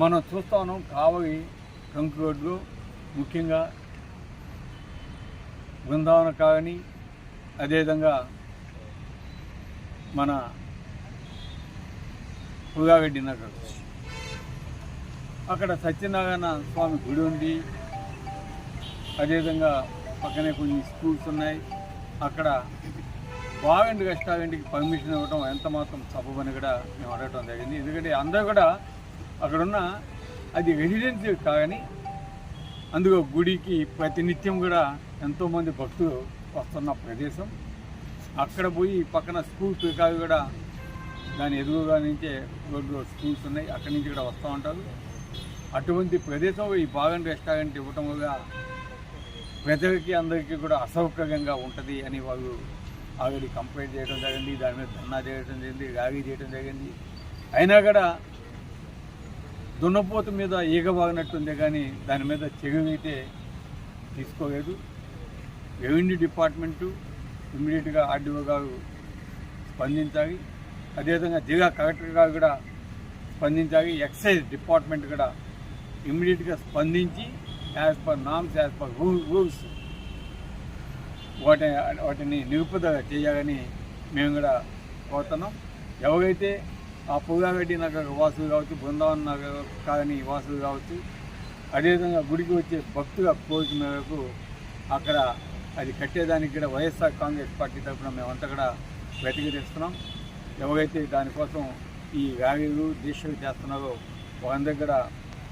మనం చూస్తా ఉన్నాం కావలి కంకు రోడ్లు ముఖ్యంగా బృందావన కావని అదేవిధంగా మన పుగాగడ్డి నగర్. అక్కడ సత్యనారాయణ స్వామి గుడి ఉంది. అదేవిధంగా పక్కనే కొన్ని స్కూల్స్ ఉన్నాయి. అక్కడ బావెండ్ రెస్టారెంట్కి పర్మిషన్ ఇవ్వడం ఎంత మాత్రం సబబని కూడా మేము అడగటం జరిగింది. ఎందుకంటే అందరూ కూడా అక్కడున్న అది రెసిడెన్సీ కానీ అందులో గుడికి ప్రతినిత్యం కూడా ఎంతోమంది భక్తులు వస్తున్న ప్రదేశం. అక్కడ పోయి పక్కన స్కూల్స్ కాదు కూడా దాని ఎదురుగా నుంచే రోడ్డు స్కూల్స్ ఉన్నాయి. అక్కడి నుంచి కూడా వస్తూ ఉంటారు. అటువంటి ప్రదేశం ఈ బాగన్ రెస్టారెంట్ ఇవ్వటం వల్ల ప్రజలకి అందరికీ కూడా అసౌకర్యంగా ఉంటుంది అని వాళ్ళు ఆల్రెడీ కంప్లైంట్ చేయడం జరిగింది. దాని మీద ధర్నా చేయడం జరిగింది ర్యాలీ చేయడం జరిగింది. అయినా కూడా దున్నపోతు మీద ఈగ బాగినట్టుంది కానీ దాని మీద చర్యలు అయితే తీసుకోలేదు. రెవెన్యూ డిపార్ట్మెంటు ఇమ్మీడియట్గా ఆర్డీఓ గారు స్పందించాలి. అదేవిధంగా జిల్లా కలెక్టర్ గారు కూడా స్పందించాలి. ఎక్సైజ్ డిపార్ట్మెంట్ కూడా ఇమ్మీడియట్గా స్పందించి as per norms as per rules వాటి వాటిని నిరుపదగా చేయాలని మేము కూడా కోరుతున్నాం. ఎవరైతే ఆ పుగాగడ్డి నగర్ వాసులు కావచ్చు బృందావన్ నగర్ కాలనీ వాసులు కావచ్చు అదేవిధంగా గుడికి వచ్చే భక్తుల కోరిక మేరకు అక్కడ అది కట్టేదానికి కూడా వైఎస్ఆర్ కాంగ్రెస్ పార్టీ తరఫున మేమంతా కూడా వ్యతిరేకిస్తున్నాం ఎవరైతే దానికోసం ఈ ర్యాలీలు దీక్షలు చేస్తున్నారో వారందరి కూడా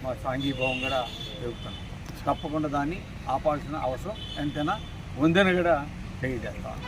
మా సాంఘీభావం కూడా జరుగుతున్నాం తప్పకుండా దాన్ని ఆపాల్సిన అవసరం ఎంతైనా ఉందని కూడా తెలియజేస్తాం